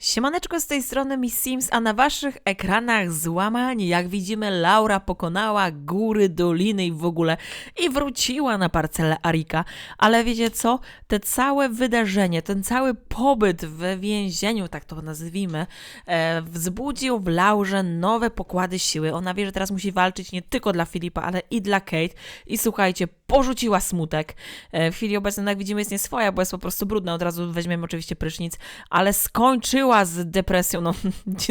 Siemaneczko z tej strony Miss Sims, a na waszych ekranach złamani. Jak widzimy, Laura pokonała góry, doliny i w ogóle i wróciła na parcelę Arika. Ale wiecie co? Te całe wydarzenie, ten cały pobyt w więzieniu, tak to nazwijmy, e, wzbudził w Laurze nowe pokłady siły. Ona wie, że teraz musi walczyć nie tylko dla Filipa, ale i dla Kate. I słuchajcie, porzuciła smutek. E, w chwili obecnej, no jak widzimy, jest nieswoja, bo jest po prostu brudna. Od razu weźmiemy oczywiście prysznic, ale skończyła z depresją. No,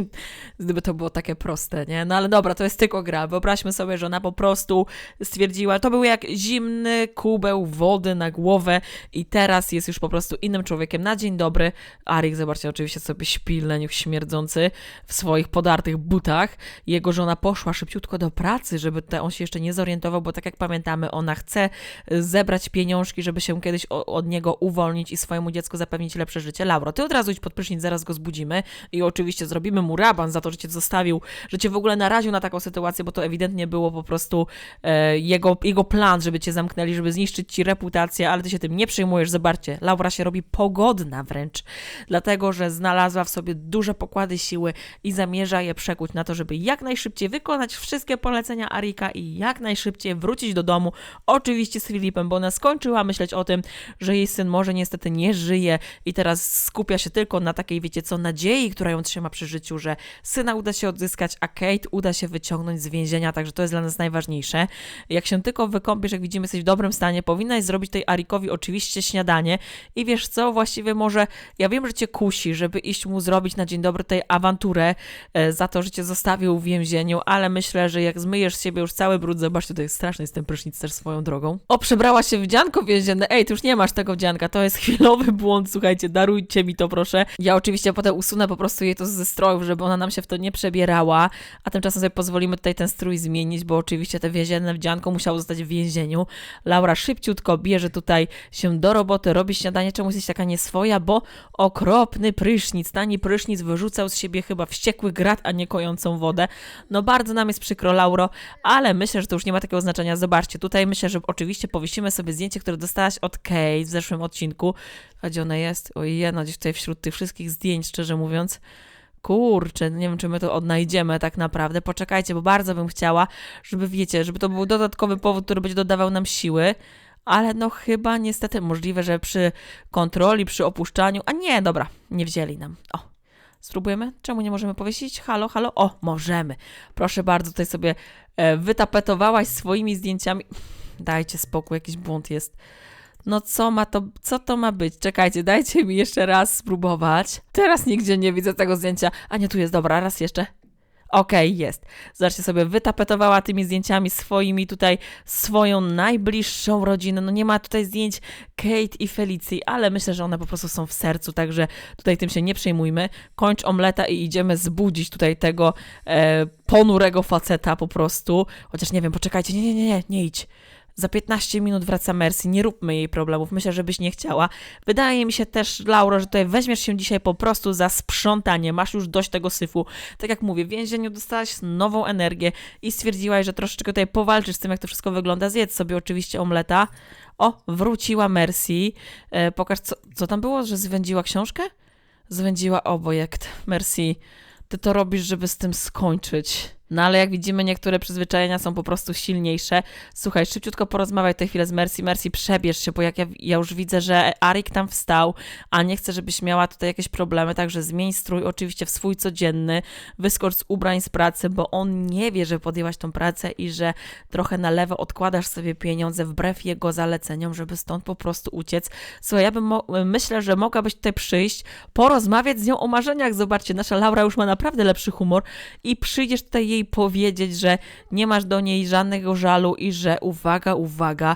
gdyby to było takie proste, nie? No ale dobra, to jest tylko gra. Wyobraźmy sobie, że ona po prostu stwierdziła, to był jak zimny kubeł wody na głowę i teraz jest już po prostu innym człowiekiem. Na dzień dobry. Arik, zobaczcie, oczywiście sobie śpi, leniuch śmierdzący w swoich podartych butach. Jego żona poszła szybciutko do pracy, żeby te, on się jeszcze nie zorientował, bo tak jak pamiętamy, ona chce zebrać pieniążki, żeby się kiedyś od niego uwolnić i swojemu dziecku zapewnić lepsze życie. Lauro, ty od razu idź pod prysznic, zaraz go zbudzimy i oczywiście zrobimy mu raban za to, że cię zostawił, że cię w ogóle naraził na taką sytuację, bo to ewidentnie było po prostu e, jego, jego plan, żeby cię zamknęli, żeby zniszczyć ci reputację, ale ty się tym nie przejmujesz. Zobaczcie, Laura się robi pogodna wręcz, dlatego, że znalazła w sobie duże pokłady siły i zamierza je przekuć na to, żeby jak najszybciej wykonać wszystkie polecenia Arika i jak najszybciej wrócić do domu, oczywiście z Filipem, bo ona skończyła myśleć o tym, że jej syn może niestety nie żyje i teraz skupia się tylko na takiej, wiecie co, nadziei, która ją trzyma przy życiu, że syna uda się odzyskać, a Kate uda się wyciągnąć z więzienia, także to jest dla nas najważniejsze. Jak się tylko wykąpiesz, jak widzimy, jesteś w dobrym stanie, powinnaś zrobić tej Arikowi oczywiście śniadanie i wiesz co, właściwie może, ja wiem, że cię kusi, żeby iść mu zrobić na dzień dobry tej awanturę e, za to, że cię zostawił w więzieniu, ale myślę, że jak zmyjesz z siebie już cały brud, zobacz, tutaj straszny jest ten prysznic też swoją drogą. O, przebrała się w dzianko więzienne, ej, ty już nie masz tego dzianka, to jest chwilowy błąd, słuchajcie, darujcie mi to proszę. Ja oczywiście potem usunę po prostu jej to ze strojów, żeby ona nam się w to nie przebierała, a tymczasem sobie pozwolimy tutaj ten strój zmienić, bo oczywiście te więzienne wdzianko musiało zostać w więzieniu. Laura szybciutko bierze tutaj się do roboty, robi śniadanie, czemu jesteś taka nieswoja, bo okropny prysznic, tani prysznic wyrzucał z siebie chyba wściekły grat, a nie kojącą wodę. No bardzo nam jest przykro, Lauro, ale myślę, że to już nie ma takiego znaczenia. Zobaczcie, tutaj myślę, że oczywiście powiesimy sobie zdjęcie, które dostałaś od Kate w zeszłym odcinku. A gdzie ona jest? Ojej, no gdzieś tutaj wśród tych wszystkich zdjęć, szczerze mówiąc. Kurczę, nie wiem, czy my to odnajdziemy tak naprawdę. Poczekajcie, bo bardzo bym chciała, żeby wiecie, żeby to był dodatkowy powód, który będzie dodawał nam siły. Ale no chyba niestety możliwe, że przy kontroli, przy opuszczaniu. A nie, dobra, nie wzięli nam. O, spróbujemy? Czemu nie możemy powiesić? Halo, halo? O, możemy. Proszę bardzo, tutaj sobie e, wytapetowałaś swoimi zdjęciami. Dajcie spokój, jakiś błąd jest. No co ma to, co to ma być? Czekajcie, dajcie mi jeszcze raz spróbować. Teraz nigdzie nie widzę tego zdjęcia. A nie, tu jest, dobra, raz jeszcze. Okej, okay, jest. Zobaczcie sobie, wytapetowała tymi zdjęciami swoimi tutaj swoją najbliższą rodzinę. No nie ma tutaj zdjęć Kate i Felicji, ale myślę, że one po prostu są w sercu, także tutaj tym się nie przejmujmy. Kończ omleta i idziemy zbudzić tutaj tego e, ponurego faceta po prostu. Chociaż nie wiem, poczekajcie, nie, nie, nie, nie, nie idź. Za 15 minut wraca Mercy, nie róbmy jej problemów, myślę, żebyś nie chciała. Wydaje mi się też, Lauro, że tutaj weźmiesz się dzisiaj po prostu za sprzątanie, masz już dość tego syfu. Tak jak mówię, w więzieniu dostałaś nową energię i stwierdziłaś, że troszeczkę tutaj powalczysz z tym, jak to wszystko wygląda. Zjedz sobie oczywiście omleta. O, wróciła Mercy. E, pokaż, co, co tam było, że zwędziła książkę? Zwędziła obojekt. Mercy, ty to robisz, żeby z tym skończyć. No ale jak widzimy, niektóre przyzwyczajenia są po prostu silniejsze. Słuchaj, szybciutko porozmawiaj tę chwilę z Mercy. Mercy, przebierz się, bo jak ja, ja już widzę, że Arik tam wstał, a nie chcę, żebyś miała tutaj jakieś problemy, także zmień strój oczywiście w swój codzienny, wyskocz z ubrań z pracy, bo on nie wie, że podjęłaś tą pracę i że trochę na lewo odkładasz sobie pieniądze wbrew jego zaleceniom, żeby stąd po prostu uciec. Słuchaj, ja bym myślę, że mogłabyś tutaj przyjść, porozmawiać z nią o marzeniach. Zobaczcie, nasza Laura już ma naprawdę lepszy humor i przyjdziesz tutaj jej jej powiedzieć, że nie masz do niej żadnego żalu i że uwaga, uwaga,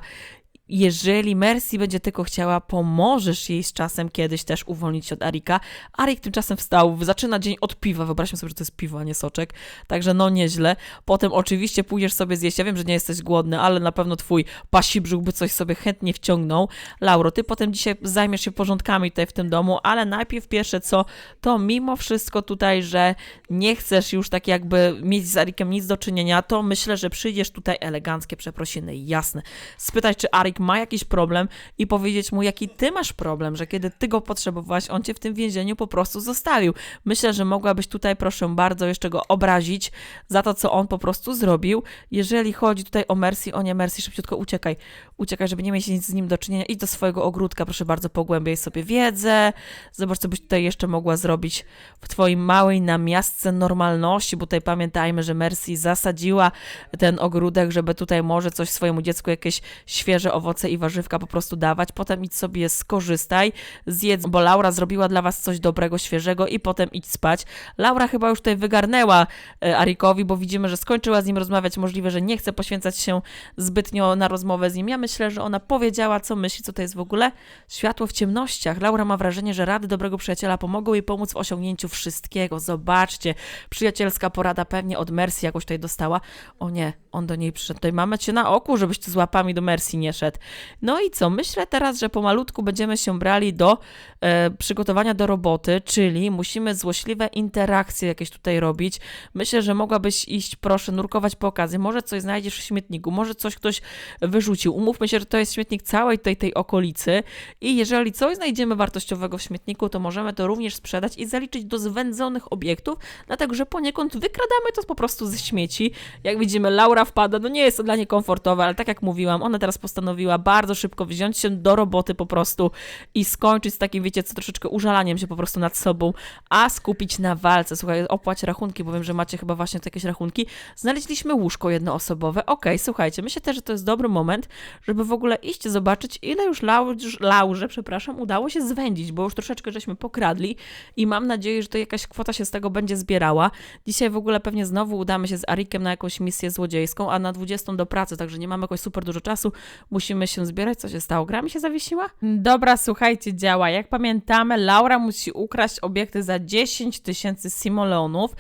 jeżeli Mercy będzie tylko chciała, pomożesz jej z czasem kiedyś też uwolnić się od Arika. Arik tymczasem wstał, zaczyna dzień od piwa, wyobraźmy sobie, że to jest piwo, a nie soczek, także no nieźle. Potem oczywiście pójdziesz sobie zjeść, ja wiem, że nie jesteś głodny, ale na pewno twój pasi brzuch by coś sobie chętnie wciągnął. Lauro, ty potem dzisiaj zajmiesz się porządkami tutaj w tym domu, ale najpierw pierwsze co, to mimo wszystko tutaj, że nie chcesz już tak jakby mieć z Arikiem nic do czynienia, to myślę, że przyjdziesz tutaj eleganckie przeprosiny, jasne. Spytać, czy Arik Arik ma jakiś problem i powiedzieć mu, jaki ty masz problem, że kiedy ty go potrzebowałaś, on cię w tym więzieniu po prostu zostawił. Myślę, że mogłabyś tutaj, proszę bardzo, jeszcze go obrazić za to, co on po prostu zrobił. Jeżeli chodzi tutaj o Mercy, o nie, Mercy, szybciutko uciekaj. Uciekaj, żeby nie mieć nic z nim do czynienia. Idź do swojego ogródka, proszę bardzo, pogłębiaj sobie wiedzę. Zobacz, co byś tutaj jeszcze mogła zrobić w twojej małej namiastce normalności, bo tutaj pamiętajmy, że Mercy zasadziła ten ogródek, żeby tutaj może coś swojemu dziecku, jakieś świeże owoce i warzywka po prostu dawać. Potem idź sobie skorzystaj, zjedz, bo Laura zrobiła dla was coś dobrego, świeżego i potem idź spać. Laura chyba już tutaj wygarnęła e, Arikowi, bo widzimy, że skończyła z nim rozmawiać. Możliwe, że nie chce poświęcać się zbytnio na rozmowę z nim. Ja myślę, że ona powiedziała, co myśli, co to jest w ogóle światło w ciemnościach. Laura ma wrażenie, że rady dobrego przyjaciela pomogą jej pomóc w osiągnięciu wszystkiego. Zobaczcie, przyjacielska porada pewnie od Mercy jakoś tutaj dostała. O nie, on do niej przyszedł. Tutaj mamy cię na oku, żebyś tu z łapami do Mercy nie szedł. No i co? Myślę teraz, że pomalutku będziemy się brali do e, przygotowania do roboty, czyli musimy złośliwe interakcje jakieś tutaj robić. Myślę, że mogłabyś iść, proszę, nurkować po okazji. Może coś znajdziesz w śmietniku, może coś ktoś wyrzucił. Umówmy się, że to jest śmietnik całej tej, tej okolicy i jeżeli coś znajdziemy wartościowego w śmietniku, to możemy to również sprzedać i zaliczyć do zwędzonych obiektów, dlatego że poniekąd wykradamy to po prostu ze śmieci. Jak widzimy, Laura wpada, no nie jest to dla niej komfortowe, ale tak jak mówiłam, ona teraz postanowiła bardzo szybko wziąć się do roboty po prostu i skończyć z takim, wiecie co, troszeczkę użalaniem się po prostu nad sobą, a skupić na walce. Słuchaj, opłać rachunki, bo wiem, że macie chyba właśnie jakieś rachunki. Znaleźliśmy łóżko jednoosobowe. Okej, słuchajcie, myślę też, że to jest dobry moment, żeby w ogóle iść zobaczyć, ile już Laurze, Laurze przepraszam, udało się zwędzić, bo już troszeczkę żeśmy pokradli i mam nadzieję, że to jakaś kwota się z tego będzie zbierała. Dzisiaj w ogóle pewnie znowu udamy się z Arikiem na jakąś misję złodziejską, a na 20 do pracy, także nie mamy jakoś super dużo czasu. Musimy się zbierać. Co się stało? Gra mi się zawiesiła? Dobra, słuchajcie, działa. Jak pamiętamy, Laura musi ukraść obiekty za 10 tysięcy simoleonów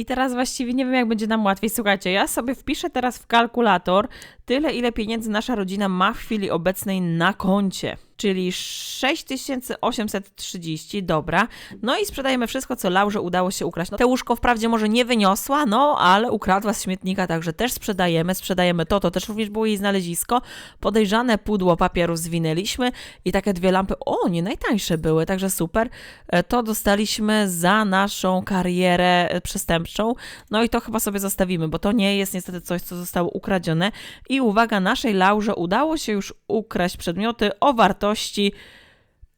i teraz właściwie nie wiem, jak będzie nam łatwiej. Słuchajcie, ja sobie wpiszę teraz w kalkulator tyle, ile pieniędzy nasza rodzina ma w chwili obecnej na koncie. Czyli 6830, dobra. No i sprzedajemy wszystko, co Laurze udało się ukraść. No, te łóżko wprawdzie może nie wyniosła, no ale ukradła z śmietnika, także też sprzedajemy. Sprzedajemy to, to też również było jej znalezisko. Podejrzane pudło papieru zwinęliśmy i takie dwie lampy, o, nie najtańsze były, także super. E, To dostaliśmy za naszą karierę e, przestępczą. No i to chyba sobie zostawimy, bo to nie jest niestety coś, co zostało ukradzione. I uwaga, naszej Laurze udało się już ukraść przedmioty o wartości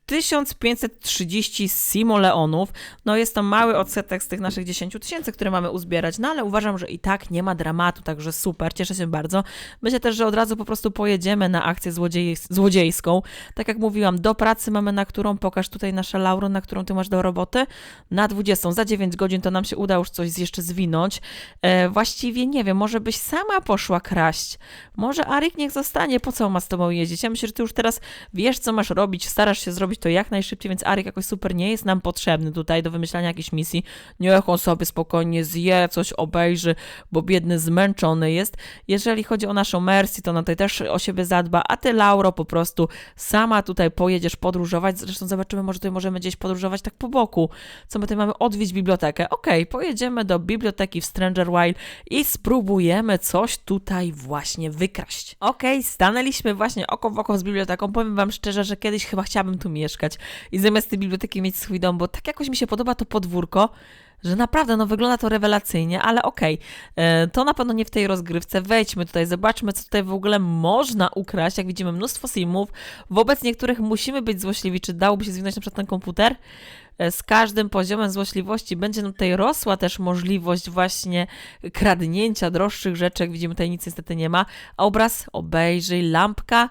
1530 simoleonów. No jest to mały odsetek z tych naszych 10 tysięcy, które mamy uzbierać, no ale uważam, że i tak nie ma dramatu, także super, cieszę się bardzo. Myślę też, że od razu po prostu pojedziemy na akcję złodziej, złodziejską. Tak jak mówiłam, do pracy mamy na którą, pokaż tutaj nasza Lauro, na którą ty masz do roboty, na 20. Za 9 godzin to nam się uda już coś jeszcze zwinąć. E, właściwie nie wiem, może byś sama poszła kraść. Może Arik niech zostanie, po co on ma z tobą jeździć? Ja myślę, że ty już teraz wiesz, co masz robić, starasz się zrobić to jak najszybciej, więc Arik jakoś super nie jest nam potrzebny tutaj do wymyślania jakiejś misji. Niech on sobie spokojnie zje, coś obejrzy, bo biedny, zmęczony jest. Jeżeli chodzi o naszą Mercy, to ona tutaj też o siebie zadba, a ty, Lauro, po prostu sama tutaj pojedziesz podróżować. Zresztą zobaczymy, może tutaj możemy gdzieś podróżować tak po boku. Co my tutaj mamy? Odwiedzić bibliotekę. Okej, pojedziemy do biblioteki w Stranger Wild i spróbujemy coś tutaj właśnie wykraść. Okej, stanęliśmy właśnie oko w oko z biblioteką. Powiem wam szczerze, że kiedyś chyba chciałabym tu mieszkać i zamiast tej biblioteki mieć swój dom, bo tak jakoś mi się podoba to podwórko, że naprawdę no wygląda to rewelacyjnie, ale okej, e, to na pewno nie w tej rozgrywce. Wejdźmy tutaj, zobaczmy, co tutaj w ogóle można ukraść. Jak widzimy, mnóstwo simów. Wobec niektórych musimy być złośliwi. Czy dałoby się zwinąć na przykład ten komputer? E, Z każdym poziomem złośliwości będzie tutaj rosła też możliwość właśnie kradnięcia droższych rzeczy. Jak widzimy, tutaj nic niestety nie ma. A obraz obejrzyj, lampka.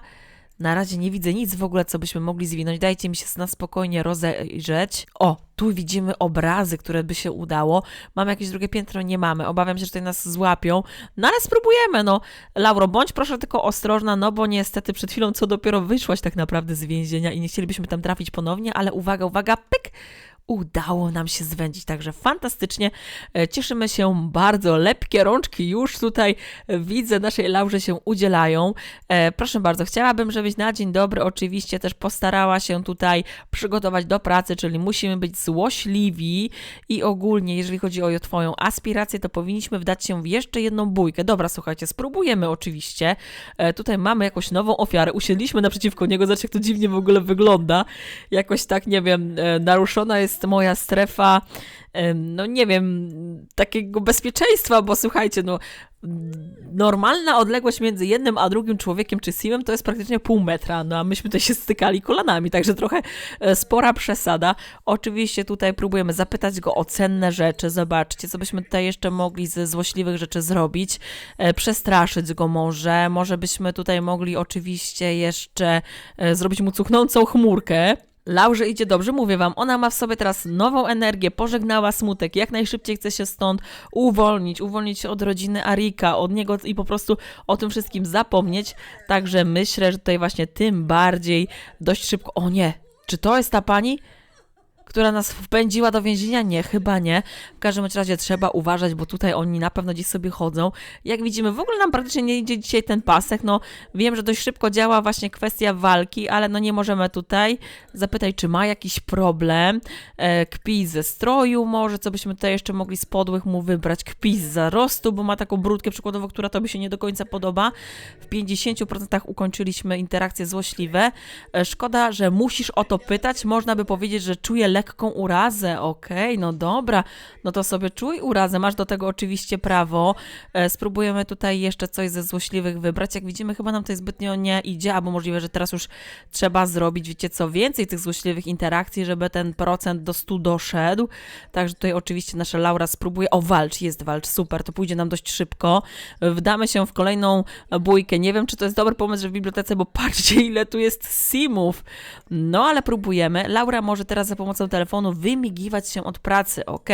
Na razie nie widzę nic w ogóle, co byśmy mogli zwinąć. Dajcie mi się na spokojnie rozejrzeć. O, tu widzimy obrazy, które by się udało. Mamy jakieś drugie piętro? Nie mamy. Obawiam się, że tutaj nas złapią. No ale spróbujemy, no. Lauro, bądź proszę tylko ostrożna, no bo niestety przed chwilą co dopiero wyszłaś tak naprawdę z więzienia i nie chcielibyśmy tam trafić ponownie, ale uwaga, uwaga, pyk! Udało nam się zwędzić, także fantastycznie. E, Cieszymy się bardzo. Lepkie rączki już tutaj widzę naszej Laurze się udzielają. E, Proszę bardzo, chciałabym, żebyś na dzień dobry oczywiście też postarała się tutaj przygotować do pracy, czyli musimy być złośliwi i ogólnie, jeżeli chodzi o Twoją aspirację, to powinniśmy wdać się w jeszcze jedną bójkę. Dobra, słuchajcie, spróbujemy oczywiście. E, Tutaj mamy jakąś nową ofiarę. Usiedliśmy naprzeciwko niego, zobaczcie jak to dziwnie w ogóle wygląda. Jakoś tak, nie wiem, naruszona jest moja strefa, no nie wiem, takiego bezpieczeństwa, bo słuchajcie, no normalna odległość między jednym a drugim człowiekiem czy simem to jest praktycznie pół metra, no a myśmy tutaj się stykali kolanami, także trochę e, spora przesada. Oczywiście tutaj próbujemy zapytać go o cenne rzeczy, zobaczcie, co byśmy tutaj jeszcze mogli ze złośliwych rzeczy zrobić, e, przestraszyć go może, może byśmy tutaj mogli oczywiście jeszcze e, zrobić mu cuchnącą chmurkę, Laurze idzie dobrze, mówię wam, ona ma w sobie teraz nową energię, pożegnała smutek, jak najszybciej chce się stąd uwolnić, uwolnić się od rodziny Arika, od niego i po prostu o tym wszystkim zapomnieć. Także myślę, że tutaj właśnie tym bardziej dość szybko. O nie, czy to jest ta pani? Która nas wpędziła do więzienia? Nie, chyba nie. W każdym razie trzeba uważać, bo tutaj oni na pewno gdzieś sobie chodzą. Jak widzimy, w ogóle nam praktycznie nie idzie dzisiaj ten pasek. No, wiem, że dość szybko działa właśnie kwestia walki, ale no nie możemy tutaj zapytać, czy ma jakiś problem. E, kpi ze stroju może, co byśmy tutaj jeszcze mogli z podłych mu wybrać. Kpi z zarostu, bo ma taką brudkę przykładowo, która tobie się nie do końca podoba. W 50% ukończyliśmy interakcje złośliwe. E, szkoda, że musisz o to pytać. Można by powiedzieć, że czuję lekką urazę. Okej, no dobra, no to sobie czuj urazę. Masz do tego oczywiście prawo. E, spróbujemy tutaj jeszcze coś ze złośliwych wybrać. Jak widzimy, chyba nam to zbytnio nie idzie, albo możliwe, że teraz już trzeba zrobić, wiecie co, więcej tych złośliwych interakcji, żeby ten procent do 100 doszedł. Także tutaj oczywiście nasza Laura spróbuje. O, walcz, jest walcz, super, to pójdzie nam dość szybko. Wdamy się w kolejną bójkę. Nie wiem, czy to jest dobry pomysł, że w bibliotece, bo patrzcie, ile tu jest simów. No, ale próbujemy. Laura może teraz za pomocą telefonu wymigiwać się od pracy. Ok,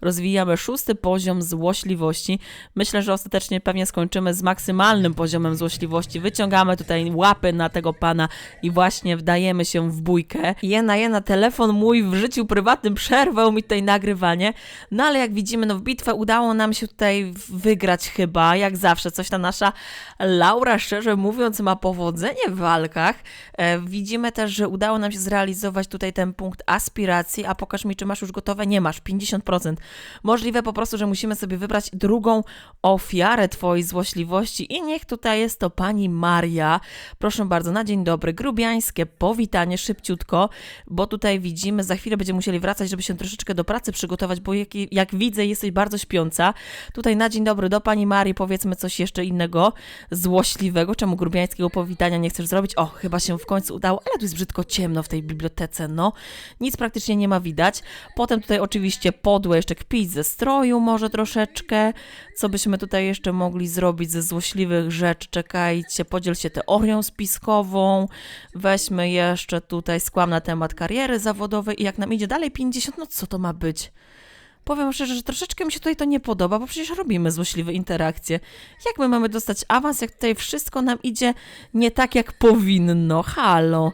rozwijamy szósty poziom złośliwości. Myślę, że ostatecznie pewnie skończymy z maksymalnym poziomem złośliwości. Wyciągamy tutaj łapy na tego pana i właśnie wdajemy się w bójkę. Jena, jena, telefon mój w życiu prywatnym przerwał mi tutaj nagrywanie. No ale jak widzimy, no w bitwę udało nam się tutaj wygrać chyba, jak zawsze. Coś ta nasza Laura, szczerze mówiąc, ma powodzenie w walkach. E, widzimy też, że udało nam się zrealizować tutaj ten punkt aspiracji, a pokaż mi, czy masz już gotowe. Nie masz, 50%. Możliwe po prostu, że musimy sobie wybrać drugą ofiarę twojej złośliwości i niech tutaj jest to pani Maria. Proszę bardzo, na dzień dobry, grubiańskie powitanie, szybciutko, bo tutaj widzimy, za chwilę będziemy musieli wracać, żeby się troszeczkę do pracy przygotować, bo jak, jak widzę, jesteś bardzo śpiąca. Tutaj na dzień dobry do pani Marii powiedzmy coś jeszcze innego, złośliwego. Czemu grubiańskiego powitania nie chcesz zrobić? O, chyba się w końcu udało, ale tu jest brzydko ciemno w tej bibliotece, no. Nic praktycznie nie ma widać. Potem tutaj oczywiście podłe jeszcze kpić ze stroju może troszeczkę. Co byśmy tutaj jeszcze mogli zrobić ze złośliwych rzeczy? Czekajcie, podziel się teorią spiskową. Weźmy jeszcze tutaj skłam na temat kariery zawodowej i jak nam idzie dalej 50, no co to ma być? Powiem szczerze, że troszeczkę mi się tutaj to nie podoba, bo przecież robimy złośliwe interakcje. Jak my mamy dostać awans, jak tutaj wszystko nam idzie nie tak, jak powinno? Halo.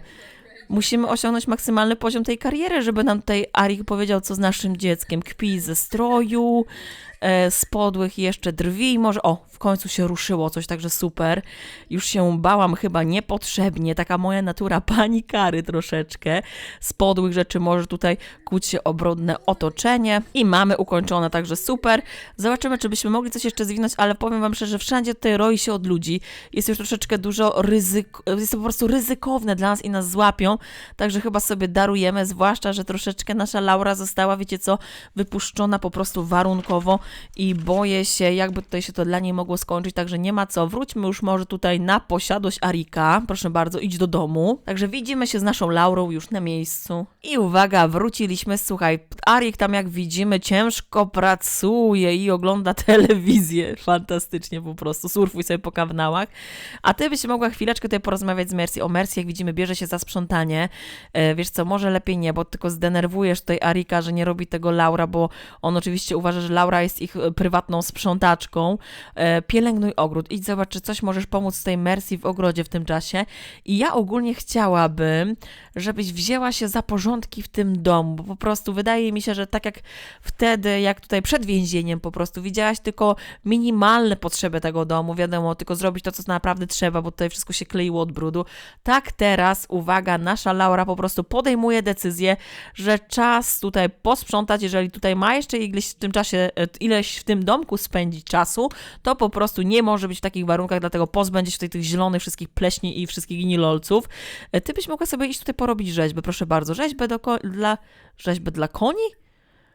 Musimy osiągnąć maksymalny poziom tej kariery, żeby nam tutaj Arik powiedział, co z naszym dzieckiem. Kpi ze stroju, z podłych jeszcze drwi i może, o, w końcu się ruszyło coś, także super. Już się bałam chyba niepotrzebnie, taka moja natura panikary troszeczkę. Z podłych rzeczy może tutaj kłuć się o brudne otoczenie i mamy ukończone, także super. Zobaczymy, czy byśmy mogli coś jeszcze zwinąć, ale powiem wam szczerze, wszędzie tutaj roi się od ludzi. Jest już troszeczkę dużo ryzyk, jest to po prostu ryzykowne dla nas i nas złapią, także chyba sobie darujemy, zwłaszcza, że troszeczkę nasza Laura została, wiecie co, wypuszczona po prostu warunkowo i boję się, jakby tutaj się to dla niej mogło skończyć, także nie ma co. Wróćmy już może tutaj na posiadłość Arika. Proszę bardzo, idź do domu. Także widzimy się z naszą Laurą już na miejscu. I uwaga, wróciliśmy. Słuchaj, Arik tam jak widzimy ciężko pracuje i ogląda telewizję. Fantastycznie po prostu. Surfuj sobie po kawnałach. A ty byś mogła chwileczkę tutaj porozmawiać z Mercy. O Mercy, jak widzimy, bierze się za sprzątanie. E, wiesz co, może lepiej nie, bo tylko zdenerwujesz tutaj Arika, że nie robi tego Laura, bo on oczywiście uważa, że Laura jest jest ich e, prywatną sprzątaczką. E, pielęgnuj ogród, idź zobacz, czy coś możesz pomóc tej Mercy w ogrodzie w tym czasie. I ja ogólnie chciałabym, żebyś wzięła się za porządki w tym domu, bo po prostu wydaje mi się, że tak jak wtedy, jak tutaj przed więzieniem po prostu widziałaś tylko minimalne potrzeby tego domu, wiadomo, tylko zrobić to, co naprawdę trzeba, bo tutaj wszystko się kleiło od brudu. Tak teraz, uwaga, nasza Laura po prostu podejmuje decyzję, że czas tutaj posprzątać, jeżeli tutaj ma jeszcze ileś w tym czasie, e, ileś w tym domku spędzić czasu, to po prostu nie może być w takich warunkach, dlatego pozbędzie się tutaj tych zielonych wszystkich pleśni i wszystkich ginilolców. E, Ty byś mogła sobie iść tutaj porobić rzeźbę, proszę bardzo. Rzeźbę do ko- dla... rzeźbę dla koni?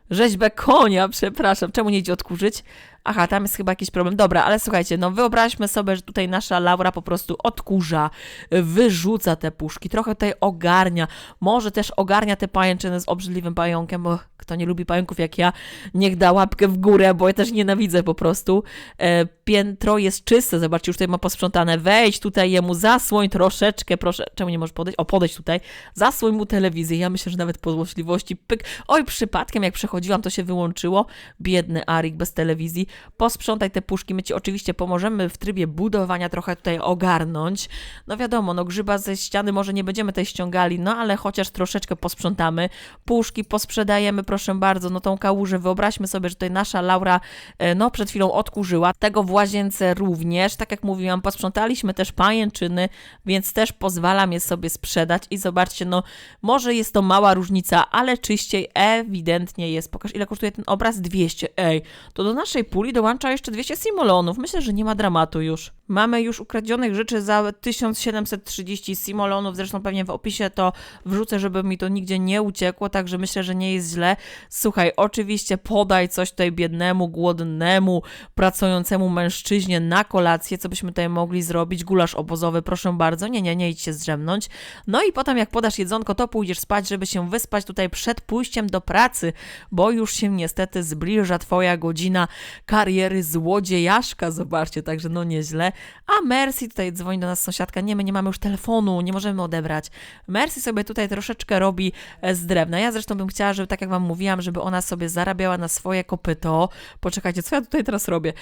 Rzeźbę konia, przepraszam. Czemu nie idzie odkurzyć? Aha, tam jest chyba jakiś problem. Dobra, ale słuchajcie, no wyobraźmy sobie, że tutaj nasza Laura po prostu odkurza, wyrzuca te puszki, trochę tutaj ogarnia, może też ogarnia te pajęczyny z obrzydliwym pająkiem, bo kto nie lubi pająków jak ja, niech da łapkę w górę, bo ja też nienawidzę po prostu. E, piętro jest czyste, zobaczcie, już tutaj ma posprzątane. Wejdź tutaj jemu, zasłoń troszeczkę, proszę. Czemu nie możesz podejść? O, podejść tutaj. Zasłoń mu telewizję. Ja myślę, że nawet po złośliwości, pyk. Oj, przypadkiem jak przechodziłam, to się wyłączyło. Biedny Arik bez telewizji. Posprzątaj te puszki. My ci oczywiście pomożemy w trybie budowania trochę tutaj ogarnąć. No wiadomo, no grzyba ze ściany może nie będziemy tutaj ściągali, no ale chociaż troszeczkę posprzątamy. Puszki posprzedajemy, proszę bardzo, no tą kałużę. Wyobraźmy sobie, że tutaj nasza Laura, e, no przed chwilą odkurzyła. Tego w łazience również. Tak jak mówiłam, posprzątaliśmy też pajęczyny, więc też pozwalam je sobie sprzedać i zobaczcie, no może jest to mała różnica, ale czyściej ewidentnie jest. Pokaż, ile kosztuje ten obraz? 200. Ej, to do naszej puli dołącza jeszcze 200 simolonów. Myślę, że nie ma dramatu już. Mamy już ukradzionych rzeczy za 1730 simolonów, zresztą pewnie w opisie to wrzucę, żeby mi to nigdzie nie uciekło, także myślę, że nie jest źle. Słuchaj, oczywiście podaj coś tutaj biednemu, głodnemu, pracującemu mężczyźnie na kolację, co byśmy tutaj mogli zrobić. Gulasz obozowy, proszę bardzo. Nie, nie, nie idź się zdrzemnąć. No i potem jak podasz jedzonko, to pójdziesz spać, żeby się wyspać tutaj przed pójściem do pracy, bo już się niestety zbliża twoja godzina kariery złodziejaszka, zobaczcie, także no nieźle. A Mercy tutaj dzwoni do nas sąsiadka, nie, my nie mamy już telefonu, nie możemy odebrać. Mercy sobie tutaj troszeczkę robi e, z drewna. Ja zresztą bym chciała, żeby tak jak wam mówiłam, żeby ona sobie zarabiała na swoje kopyto. Poczekajcie, co ja tutaj teraz robię?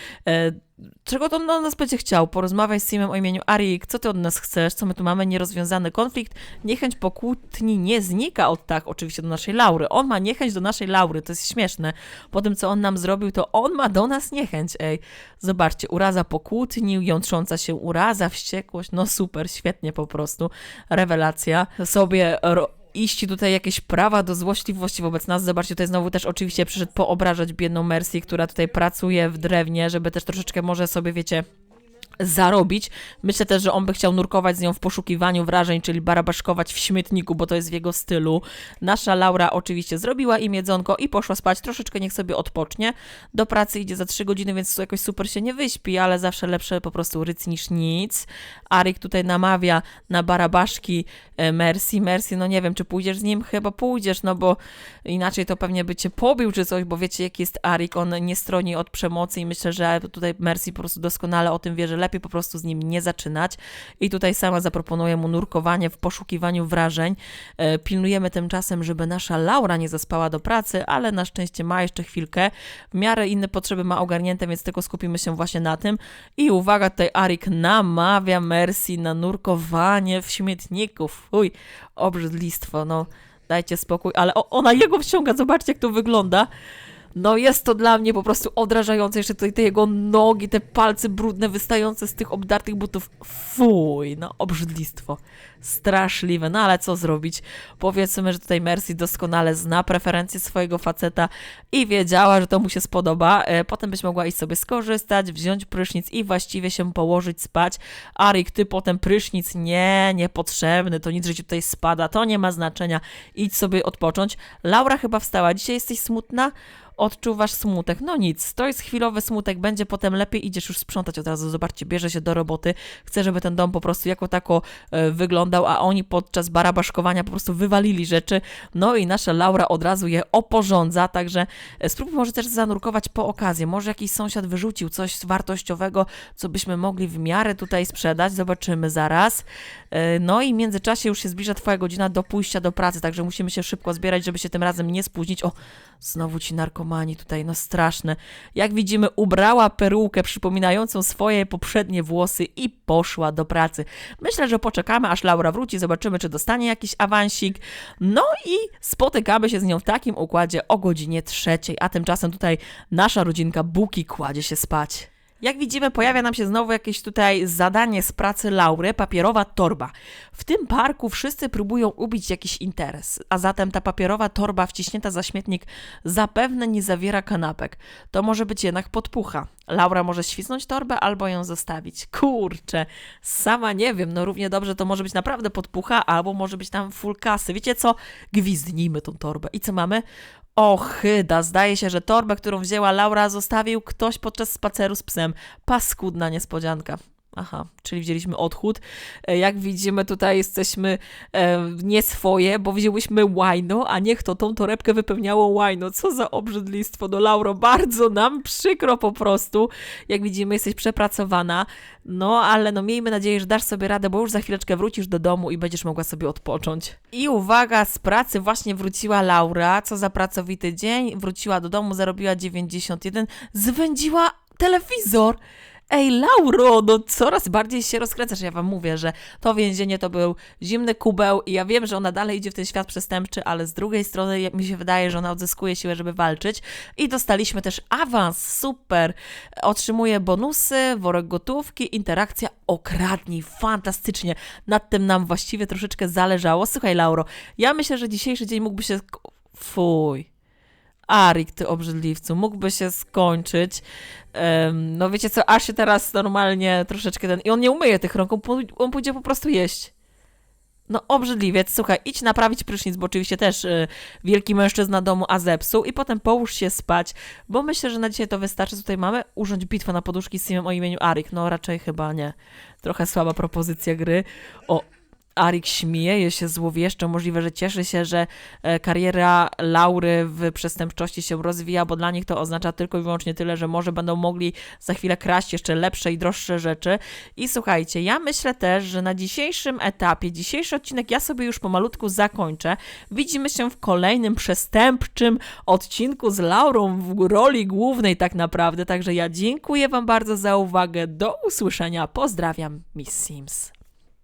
Czego on od nas będzie chciał? Porozmawiaj z Simem o imieniu Arik, co ty od nas chcesz? Co my tu mamy? Nierozwiązany konflikt. Niechęć po kłótni nie znika od tak, oczywiście do naszej Laury. On ma niechęć do naszej Laury, to jest śmieszne. Po tym, co on nam zrobił, to on ma do nas niechęć, ej. Zobaczcie, uraza po kłótni, jątrząca się uraza, wściekłość, no super, świetnie po prostu. Rewelacja. Sobie ro iść tutaj jakieś prawa do złośliwości wobec nas. Zobaczcie, tutaj znowu też oczywiście przyszedł poobrażać biedną Mercy, która tutaj pracuje w drewnie, żeby też troszeczkę może sobie, wiecie, zarobić. Myślę też, że on by chciał nurkować z nią w poszukiwaniu wrażeń, czyli barabaszkować w śmietniku, bo to jest w jego stylu. Nasza Laura oczywiście zrobiła im jedzonko i poszła spać. Troszeczkę niech sobie odpocznie. Do pracy idzie za 3 godziny, więc jakoś super się nie wyśpi, ale zawsze lepsze po prostu ryc niż nic. Arik tutaj namawia na barabaszki e, Mercy. Mercy, no nie wiem, czy pójdziesz z nim? Chyba pójdziesz, no bo inaczej to pewnie by cię pobił czy coś, bo wiecie, jaki jest Arik. On nie stroni od przemocy i myślę, że tutaj Mercy po prostu doskonale o tym wie, że lepiej po prostu z nim nie zaczynać. I tutaj sama zaproponuję mu nurkowanie w poszukiwaniu wrażeń. E, pilnujemy tymczasem, żeby nasza Laura nie zaspała do pracy, ale na szczęście ma jeszcze chwilkę. W miarę inne potrzeby ma ogarnięte, więc tylko skupimy się właśnie na tym. I uwaga, tutaj Arik namawia Mercy na nurkowanie w śmietniku. Fuj, obrzydlistwo, no dajcie spokój, ale ona jego wciąga, zobaczcie jak to wygląda. No jest to dla mnie po prostu odrażające. Jeszcze tutaj te jego nogi, te palce brudne wystające z tych obdartych butów. Fuj, no obrzydlistwo. Straszliwe, no ale co zrobić? Powiedzmy, że tutaj Mercy doskonale zna preferencje swojego faceta i wiedziała, że to mu się spodoba. E, Potem byś mogła iść sobie skorzystać, wziąć prysznic i właściwie się położyć spać. Arik, ty potem prysznic, nie, niepotrzebny, to nic, że ci tutaj spada, to nie ma znaczenia. Idź sobie odpocząć. Laura chyba wstała. Dzisiaj jesteś smutna? Odczuwasz smutek. No nic, to jest chwilowy smutek, będzie potem lepiej, idziesz już sprzątać od razu, zobaczcie, bierze się do roboty, chce, żeby ten dom po prostu jako tako e, wyglądał, a oni podczas barabaszkowania po prostu wywalili rzeczy, no i nasza Laura od razu je oporządza, także e, spróbuj może też zanurkować po okazji, może jakiś sąsiad wyrzucił coś wartościowego, co byśmy mogli w miarę tutaj sprzedać, zobaczymy zaraz. E, No i w międzyczasie już się zbliża twoja godzina do pójścia do pracy, także musimy się szybko zbierać, żeby się tym razem nie spóźnić. O, znowu ci narkomani tutaj, no straszne. Jak widzimy, ubrała perukę przypominającą swoje poprzednie włosy i poszła do pracy. Myślę, że poczekamy, aż Laura wróci, zobaczymy, czy dostanie jakiś awansik. No i spotykamy się z nią w takim układzie o godzinie trzeciej, a tymczasem tutaj nasza rodzinka Buki kładzie się spać. Jak widzimy, pojawia nam się znowu jakieś tutaj zadanie z pracy Laury, papierowa torba. W tym parku wszyscy próbują ubić jakiś interes, a zatem ta papierowa torba wciśnięta za śmietnik zapewne nie zawiera kanapek. To może być jednak podpucha. Laura może świsnąć torbę albo ją zostawić. Kurczę, sama nie wiem, no równie dobrze to może być naprawdę podpucha, albo może być tam full kasy. Wiecie co? Gwizdnijmy tą torbę. I co mamy? O, chyda, zdaje się, że torbę, którą wzięła Laura, zostawił ktoś podczas spaceru z psem. Paskudna niespodzianka. Aha, czyli wzięliśmy odchód. E, Jak widzimy, tutaj jesteśmy e, nie swoje, bo wzięłyśmy łajno, a niech to tą torebkę wypełniało łajno. Co za obrzydlistwo, no Lauro, bardzo nam przykro po prostu. Jak widzimy, jesteś przepracowana, no ale no miejmy nadzieję, że dasz sobie radę, bo już za chwileczkę wrócisz do domu i będziesz mogła sobie odpocząć. I uwaga, z pracy właśnie wróciła Laura, co za pracowity dzień, wróciła do domu, zarobiła 91, zwędziła telewizor. Ej, Lauro, no coraz bardziej się rozkręcasz. Ja wam mówię, że to więzienie to był zimny kubeł i ja wiem, że ona dalej idzie w ten świat przestępczy, ale z drugiej strony mi się wydaje, że ona odzyskuje siłę, żeby walczyć. I dostaliśmy też awans, super. Otrzymuje bonusy, worek gotówki, interakcja, okradnij, fantastycznie. Nad tym nam właściwie troszeczkę zależało. Słuchaj, Lauro, ja myślę, że dzisiejszy dzień mógłby się... Fuj. Arik, ty obrzydliwcu, mógłby się skończyć. Em, no wiecie co, aż teraz normalnie troszeczkę ten... I on nie umyje tych rąk, on pójdzie po prostu jeść. No obrzydliwiec, słuchaj, idź naprawić prysznic, bo oczywiście też y, wielki mężczyzna domu, a zepsuł i potem połóż się spać, bo myślę, że na dzisiaj to wystarczy. Tutaj mamy urządź bitwę na poduszki z Simem o imieniu Arik. No raczej chyba nie. Trochę słaba propozycja gry. O, Arik śmieje się złowieszczo, możliwe, że cieszy się, że e, kariera Laury w przestępczości się rozwija, bo dla nich to oznacza tylko i wyłącznie tyle, że może będą mogli za chwilę kraść jeszcze lepsze i droższe rzeczy. I słuchajcie, ja myślę też, że na dzisiejszym etapie, dzisiejszy odcinek ja sobie już pomalutku zakończę. Widzimy się w kolejnym przestępczym odcinku z Laurą w roli głównej tak naprawdę, także ja dziękuję Wam bardzo za uwagę, do usłyszenia, pozdrawiam Miss Sims.